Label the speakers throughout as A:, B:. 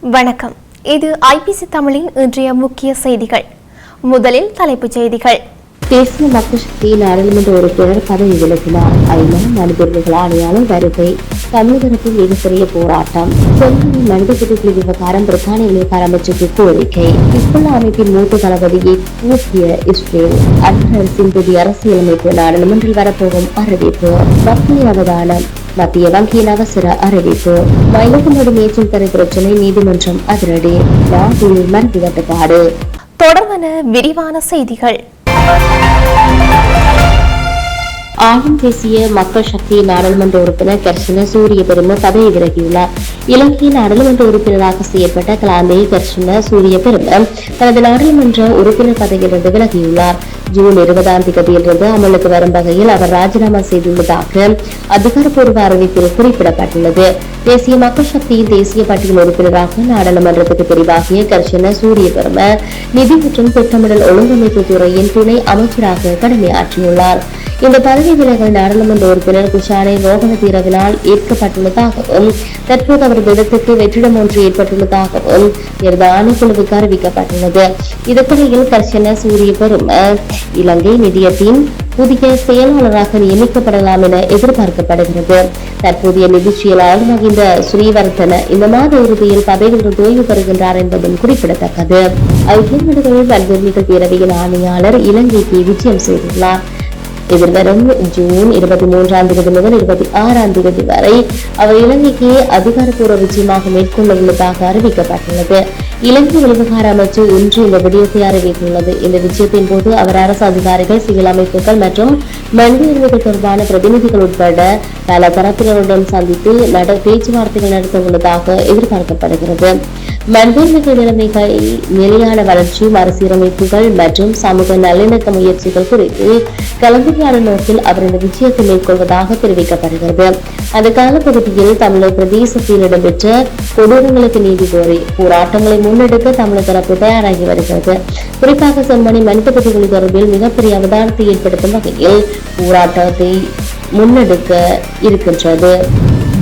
A: வணக்கம். இது ஐபிசி தமிழின் இன்றைய முக்கிய செய்திகள். முதலில் தலைப்புச் செய்திகள்.
B: தேசிய மக்கள் சக்தி நாடாளுமன்ற உறுப்பினர் பதவி விலகினார். ஐநா மனிதர்கள் ஆணையாளர் வருகை. தமிழகத்தில் மிகப்பெரிய போராட்டம். சென்னை மனித உரிமைகள் விவகாரம் பிரித்தானிய வெளிவிவகார அமைச்சருக்கு கோரிக்கை. இஸ்புல்லா அமைப்பின் மூத்த தளபதியை கூப்பிய இஸ்ரேல். அன்னர் புதிய அரசியலமைப்பு நாடாளுமன்றில் வரப்போகும் அறிவிப்பு. மத்திய அவதானம். மத்திய வங்கியின் அவசர அறிவிப்பு. மயிலகமடு மேய்ச்சல் தரை பிரச்சனை நீதிமன்றம் அதிரடி. நாட்டில் மருந்து கட்டுப்பாடு
A: தொடர்பான விரிவான செய்திகள்.
B: ஆளும் பேசிய மக்கள் சக்தி நாடாளுமன்ற உறுப்பினர் கர்ஷன சூரிய பெருமை பதவி விலகியுள்ளார். இலங்கையின் நாடாளுமன்ற உறுப்பினராக செய்யப்பட்ட கலாந்தே கர்ஷன சூரிய பெருமை தனது நாடாளுமன்ற உறுப்பினர் பதவியிலிருந்து விலகியுள்ளார். ஜூன் இருபதாம் தேதியிலிருந்து அமலுக்கு வரும் வகையில் அவர் ராஜினாமா செய்துள்ளதாக அதிகாரப்பூர்வ அறிவிப்பில் குறிப்பிடப்பட்டுள்ளது. தேசிய மக்கள் சக்தியின் தேசிய பட்டியல் உறுப்பினராக நாடாளுமன்றத்துக்கு தெரிவாகிய கர்ஷன சூரிய பெரும நிதி மற்றும் திட்டமிடல் ஒழுங்கமைப்பு துறையின் துணை அமைச்சராக கடமையாற்றியுள்ளார். இந்த பதவி விலகல் நாடாளுமன்ற உறுப்பினர் குஷாரை ரோகண தீரவினால் ஏற்கப்பட்டுள்ளதாகவும் தற்போது அவரது இடத்துக்கு வெற்றிடம் ஒன்று ஏற்பட்டுள்ளதாகவும் தேர்தல் ஆணைக்குழுவுக்கு அறிவிக்கப்பட்டுள்ளது. இதற்கிடையில் கர்ஷன சூரிய பெரும் இலங்கை நிதியத்தின் புதிய செயலாளராக நியமிக்கப்படலாம் என எதிர்பார்க்கப்படுகிறது. தற்போதைய நிதி செயலாளர் மகிந்த ஸ்ரீவர்தன இந்த மாத இறுதியில் பதவியிலிருந்து ஓய்வு பெறுகின்றார் என்பதும் குறிப்பிடத்தக்கது. ஐக்கிய நாடுகளின் வன்கொடுமைகள் பேரவையின் ஆணையாளர் இலங்கைக்கு விஜயம் செய்துள்ளார். எதிர்வரும் ஜூன் இருபத்தி மூன்றாம் தேதி முதல் இருபத்தி ஆறாம் தேதி வரை அவர் இலங்கைக்கு அதிகாரப்பூர்வ விஜயமாக மேற்கொள்ள உள்ளதாக அறிவிக்கப்பட்டுள்ளது. இலங்கை விவகார அமைச்சு இன்று இந்த விடயத்தை அறிவித்துள்ளது. இந்த விஜயத்தின் போது அவர் அரசு அதிகாரிகள் சிவில் அமைப்புகள் மற்றும் மனித உரிமைகள் தொடர்பான பிரதிநிதிகள் உட்பட பல தரப்பினருடன் சந்தித்து நட பேச்சுவார்த்தைகள் நடத்த உள்ளதாக எதிர்பார்க்கப்படுகிறது. மனிதர்கள் நிலைமைகள் நிலையான வளர்ச்சி மறுசீரமைப்புகள் மற்றும் சமூக நல்லிணக்க முயற்சிகள் குறித்து கலந்துரையாடல் நோக்கில் அவர் இந்த விஜயத்தை மேற்கொள்வதாக தெரிவிக்கப்படுகிறது. அந்த காலப்பகுதியில் தமிழர் பிரதேசத்தில் இடம்பெற்ற கொடூரங்களுக்கு நீதி கோரி போராட்டங்களை முன்னெடுக்க தமிழர் தரப்பு தயாராகி வருகிறது. குறிப்பாக செம்மணி மனித தொடர்பில் மிகப்பெரிய அவதானத்தை ஏற்படுத்தும் வகையில் போராட்டத்தை முன்னெடுக்க இருக்கின்றது.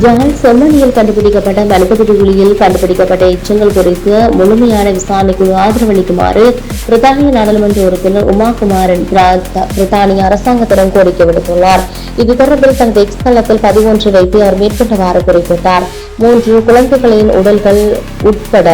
B: ஜால் செம்மணியில் கண்டுபிடிக்கப்பட்ட மனிதகுடி குழியில் கண்டுபிடிக்கப்பட்ட எச்சங்கள் குறித்து முழுமையான விசாரணைக்கு ஆதரவளிக்குமாறு பிரித்தானிய நாடாளுமன்ற உறுப்பினர் உமாகுமாரன் குமாரன் பிரித்தானிய அரசாங்கத்திடம் கோரிக்கை விடுத்துள்ளார். இது தொடர்பில் தனது எக்ஸ் தளத்தில் பதிவொன்று வைத்து அவர் மேற்கொண்டவாறு குறிப்பிட்டார். மூன்று குழந்தைகளின் உடல்கள் உட்பட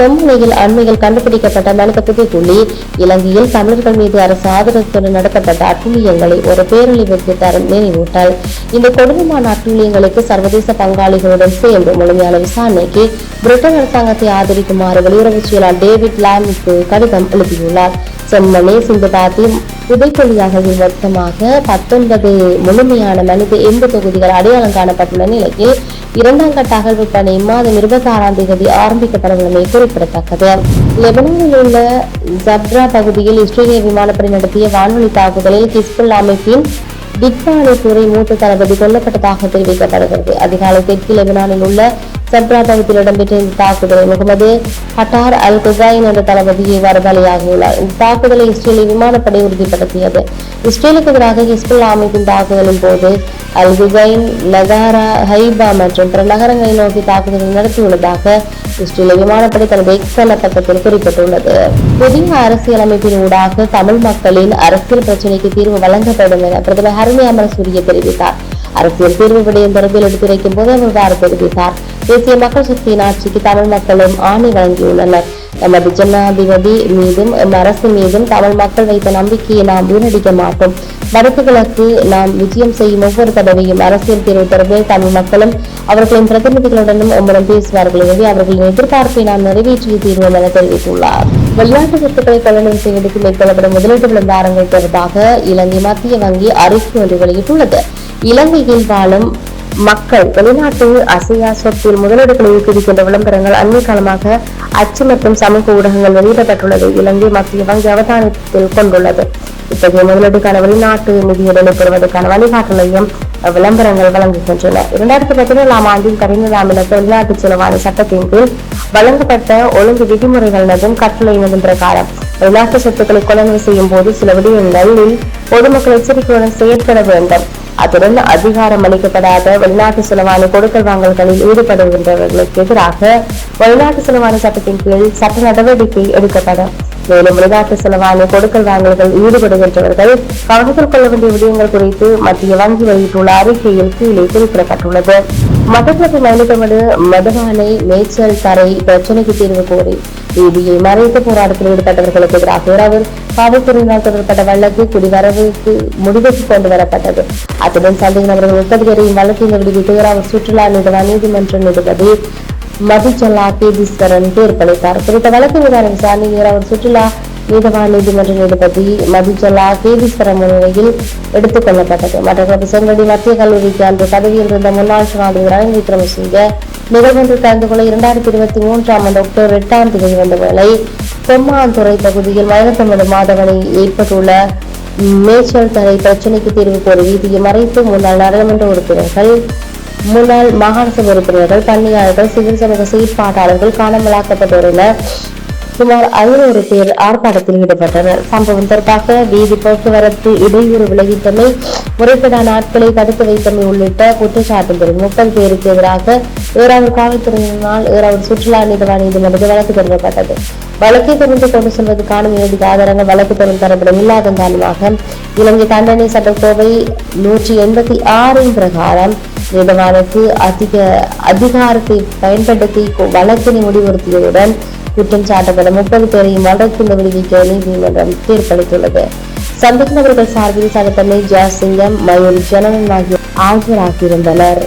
B: செம்மொழியில் அண்மையில் கண்டுபிடிக்கப்பட்ட மனித புள்ளி இலங்கையில் தமிழர்கள் மீது அரசு ஆதரவுடன் நடத்தப்பட்ட அட்டுழியங்களை ஒரு பேரழிவிற்கு தரும் நினைவூட்டல். இந்த கொடூரமான அட்டுழியங்களுக்கு சர்வதேச பங்காளிகளுடன் சேர்ந்து முழுமையான விசாரணைக்கு பிரிட்டன் அரசாங்கத்தை ஆதரிக்குமாறு வெளியுறவு செயலாளர் டேவிட் லாமிக்கு கடிதம் எழுதியுள்ளார். செம்மணி சிந்துபாத்தி புதைப்பொழியாக மொத்தமாக பத்தொன்பது முழுமையான மனித எண்பது தொகுதிகள் அடையாளம் காணப்பட்டுள்ள நிலையில் இரண்டாம் கட்ட அகழ்வு பணி இம்மாதம் இருபத்தி ஆறாம் தேதி ஆரம்பிக்கப்படவுள்ளமை குறிப்பிடத்தக்கது. லெபனானில் உள்ள ஜப்ரா பகுதியில் இஸ்ரேலிய விமானப்படை நடத்திய வான்வழி தாக்குதலில் ஹிஸ்புல் அமைப்பின் திக்பானி துறை மூத்த தளபதி கொல்லப்பட்டதாக தெரிவிக்கப்படுகிறது. அதிகாலை தெற்கு லெபனானில் உள்ள சப்ராதகத்தில் இடம்பெற்ற இந்த தாக்குதலை முகமது ஹட்டார் அல் குசாயின் என்ற தளபதியை பலியாகியுள்ளார். இந்த தாக்குதலை இஸ்ரேலிய விமானப்படை உறுதிப்படுத்தியது. இஸ்ரேலுக்கு எதிராக ஹிஸ்புல்லா அமைப்பின் தாக்குதலின் போது அல் குசைன் நகாரா ஹைபா மற்றும் பிற நகரங்களை நோக்கி தாக்குதல் நடத்தியுள்ளதாக இஸ்ரேலிய விமானப்படை தனது எக்ஸல் பக்கத்தில் குறிப்பிட்டுள்ளது. புதிய அரசியலமைப்பின் ஊடாக தமிழ் மக்களின் அரசியல் பிரச்சினைக்கு தீர்வு வழங்கப்படும் என பிரதமர் ஹரணி அமரசூரிய தெரிவித்தார். அரசியல் தீர்வு விடயம் தொடர்பில் எடுத்துரைக்கும் போது அவர் இவ்வாறு தெரிவித்தார். தேசிய மக்கள் சக்தியின் ஆட்சிக்கு தமிழ் மக்களும் ஆணை வழங்கியுள்ளனர். நமது ஜனாதிபதி மீதும் எம் அரசு மீதும் தமிழ் மக்கள் வைத்த நம்பிக்கையை நாம் வீணடிக்க மாட்டோம். வடக்கு கிழக்கு நாம் விஜயம் செய்யும் ஒவ்வொரு தடவையும் அரசியல் தீர்வு தொடர்பில் தமிழ் மக்களும் அவர்களின் பிரதிநிதிகளுடனும் உம்மிடம் பேசுவார்கள். எனவே அவர்களின் எதிர்பார்ப்பை நாம் நிறைவேற்றிய தீர்வோம் என தெரிவித்துள்ளார். வெளிநாட்டு சொத்துக்களை கொள்வனவு செய்வதற்கு மேற்கொள்ளப்படும் முதலீட்டு விளம்பாரங்கள் தொடர்பாக இலங்கை மத்திய வங்கி அறிக்கை ஒன்று வெளியிட்டுள்ளது. இலங்கையில் வாழும் மக்கள் வெளிநாட்டு அசையா சொத்தில் முதலீடுகளை ஊக்குவிக்கின்ற விளம்பரங்கள் அண்மை காலமாக அச்சு மற்றும் சமூக ஊடகங்கள் வெளியிடப்பட்டுள்ளது இலங்கை மத்திய வங்கி அவதானத்தில் கொண்டுள்ளது. இத்தகைய முதலீடுக்கான வெளிநாட்டு நிதியுதவி பெறுவதற்கான வழிகாட்டலையும் விளம்பரங்கள் வழங்குகின்றன. இரண்டாயிரத்தி பதினேழாம் ஆண்டில் கரிநலாமிலத்த வெளிநாட்டு செலவான சட்டத்தின் கீழ் வழங்கப்பட்ட ஒழுங்கு விதிமுறைகளினதும் கட்டளையினதும் பிரகாரம் வெளிநாட்டு சொத்துக்களை கொள்முதல் செய்யும் போது சில விடயங்களில் பொதுமக்கள் எச்சரிக்கையுடன் செயற்பட வேண்டும். அத்துடன் அதிகாரம் அளிக்கப்படாத வெளிநாட்டு செலவான கொடுக்கல் வாங்கல்களில் ஈடுபடுகின்றவர்களுக்கு எதிராக வெளிநாட்டு செலவான சட்டத்தின் கீழ் சட்ட நடவடிக்கை எடுக்கப்படும். மேலும் வெளிநாட்டு செலவான கொடுக்கல் வாங்கல்கள் ஈடுபடுகின்றவர்கள் கவனத்தில் கொள்ள வேண்டிய விடயங்கள் குறித்து மத்திய வங்கி வெளியிட்டுள்ள அறிக்கையில் கீழே குறிப்பிடப்பட்டுள்ளது. மட்டக்களப்பு மயிலத்தமிழ் மதுபானை மேய்ச்சல் தரை பிரச்சனைக்கு தீர்வு கோரி வீதியை மறைத்து போராட்டத்தில் ஈடுபட்டவர்களுக்கு எதிராக அவர் காவல்துறையினால் தொடரப்பட்ட வழக்கு குடிவரவுக்கு முடிவுக்கு கொண்டு வரப்பட்டது அத்துடன் சந்தேக நபர்கள் முப்பது பேரையும் வழக்கில் விடுவித்து இரவு சுற்றுலா நிறுவன நீதிமன்ற நீதிபதி மதிச்சல்லா கேதீஸ்வரன் தீர்ப்பளித்தார். குறித்த வழக்கு மீதான விசாரணை இரவு சுற்றுலா நீதவா நீதிமன்ற நீதிபதி மதுஜலா கேதீஸ்வரன் முன்னிலையில் எடுத்துக் கொள்ளப்பட்டது மட்டக்களப்பு செங்கடி மத்திய கல்லூரிக்கு அன்று பதவியில் இருந்த முன்னாள் சுவாமி ரணில் விக்ரமசிங்கே நிகழ்வொன்றில் கலந்து கொள்ள இரண்டாயிரத்தி இருபத்தி மூன்றாம் ஆண்டு அக்டோபர் எட்டாம் தேதி வந்த வேளை பொம்மாந்துறை பகுதியில் மயிலத்தமிழ் மாதவனை ஏற்பட்டுள்ள மேய்ச்சல் தடை பிரச்சினைக்கு தீர்வு கோரி வீதியை மறைத்து முன்னாள் நாடாளுமன்ற உறுப்பினர்கள் முன்னாள் மாகாண சபை உறுப்பினர்கள் பணியாளர்கள் சிவில் சமூக செயற்பாட்டாளர்கள் காணாமலாக்கப்பட்டோர் என சுமார் ஐநூறு பேர் ஆர்ப்பாட்டத்தில் ஈடுபட்டனர். சம்பவம் தொடர்பாக வீதி போக்குவரத்து இடையூறு விளைவித்தமை முறைப்படான நாட்களை தடுத்து வைத்தமை உள்ளிட்ட குற்றச்சாட்டுகள் முப்பது பேருக்கு எதிராக ஏறாவூர் காவல்துறையினால் ஏறாவூர் சுற்றுலா நீதிவான் நீதிமன்றத்தில் வழக்கு தொடரப்பட்டது. வழக்கை தொடர்ந்து கொண்டு செல்வதற்கான மேலதிக ஆதாரங்கள் வழக்கு தொடர்ந்து தரப்படும். இல்லாத காரணமாக இலங்கை தண்டனை சட்டக்கோவை நூற்றி எண்பத்தி ஆறின் பிரகாரம் நீதவானுக்கு அதிக அதிகாரத்தை பயன்படுத்தி வழக்கினை முடிவுறுத்தியதுடன் குற்றம் சாட்டப்பட்ட முப்பது பேரையும் வழக்கில் விடுவிக்க நீதிமன்றம் தீர்ப்பளித்துள்ளது. சந்தேக நபர்கள் சார்பில் சட்டத்தன்மை ஜெயசிங்கம் மயூர் ஜனனன் ஆகியோர் ஆஜராகியிருந்தனர்.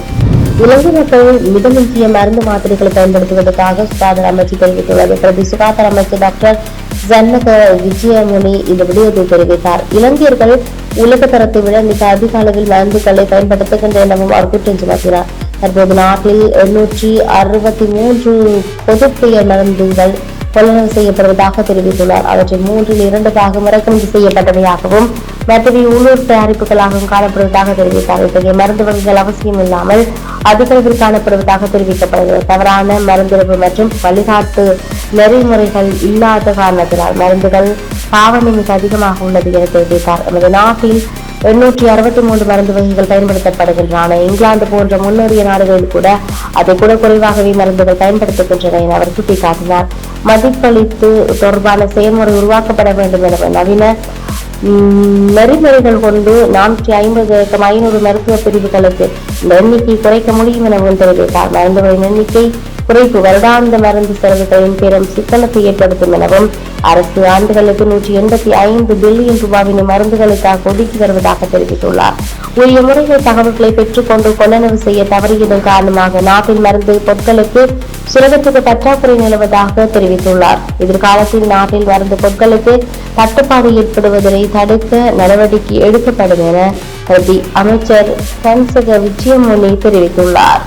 B: இலங்கை மக்களின் மிக முக்கிய மருந்து மாத்திரைகளை பயன்படுத்துவதற்காக சுகாதார அமைச்சு தெரிவித்துள்ளது. பிரதி சுகாதார அமைச்சர் டாக்டர் ஜன்னக விஜயமுனி இந்த விடயத்தை தெரிவித்தார். இலங்கையர்கள் உலக தரத்தை விட மிக அதிக அளவில் மருந்துகளை பயன்படுத்துகின்ற எனவும் அவர் குற்றம் சுமத்தினார். தற்போது நாட்டில் எண்ணூற்றி அறுபத்தி மூன்று பொது மருந்துகள் கொள்வனவு செய்யப்படுவதாக தெரிவித்துள்ளார். அவற்றில் மூன்றில் இரண்டு பாகம் இறக்குமதி செய்யப்பட்டவையாகவும் மற்றவை உள்ளூர் தயாரிப்புகளாகவும் காணப்படுவதாக தெரிவித்தார். இத்தகைய மருந்து வகைகள் அவசியம் இல்லாமல் அதிக அளவில் காணப்படுவதாக தெரிவிக்கப்படுகிறது. தவறான மருந்திருப்பு மற்றும் வழிகாட்டு நெறிமுறைகள் இல்லாத காரணத்தினால் மருந்துகள் பாவனை மிக அதிகமாக உள்ளது என தெரிவித்தார். நமது நாட்டில் எண்ணூற்றி அறுபத்தி மூன்று மருந்து வகைகள் பயன்படுத்தப்படுகின்றன. இங்கிலாந்து போன்ற முன்னேறிய நாடுகளில் கூட அதை கூட குறைவாகவே மருந்துகள் பயன்படுத்துகின்றன என அவர் சுட்டிக்காட்டினார். மதிப்பளித்து தொடர்பான செயல்முறை உருவாக்கப்பட வேண்டும் என நவீன உம், நெறிமுறைகள் கொண்டு நானூற்றி ஐம்பது ஐநூறு மருத்துவ பிரிவுகளுக்கு இந்த எண்ணிக்கை குறைக்க முடியும் எனவும் தெரிவித்தார். மருந்துகளின் எண்ணிக்கை குறைப்பு வருடாந்த மருந்து செலவுகளின் பெரும் சிக்கனத்தை ஏற்படுத்தும் எனவும் அரசு ஆண்டுகளுக்கு நூற்றி எண்பத்தி ஐந்து பில்லியன் ரூபாவின் மருந்துகளுக்காக ஒதுக்கி வருவதாக தெரிவித்துள்ளார். உரிய முறைகள் தகவல்களை பெற்றுக்கொண்டு கொள்ளளவு செய்ய தவறியதன் காரணமாக நாட்டின் மருந்து பொருட்களுக்கு சுரகத்துக்கு பற்றாக்குறை நிலவதாக தெரிவித்துள்ளார். எதிர்காலத்தில் நாட்டில் மருந்து பொருட்களுக்கு தட்டுப்பாடு ஏற்படுவதை தடுக்க நடவடிக்கை எடுக்கப்படும் என பிரதி அமைச்சர் கன்சக விஜயமுனி தெரிவித்துள்ளார்.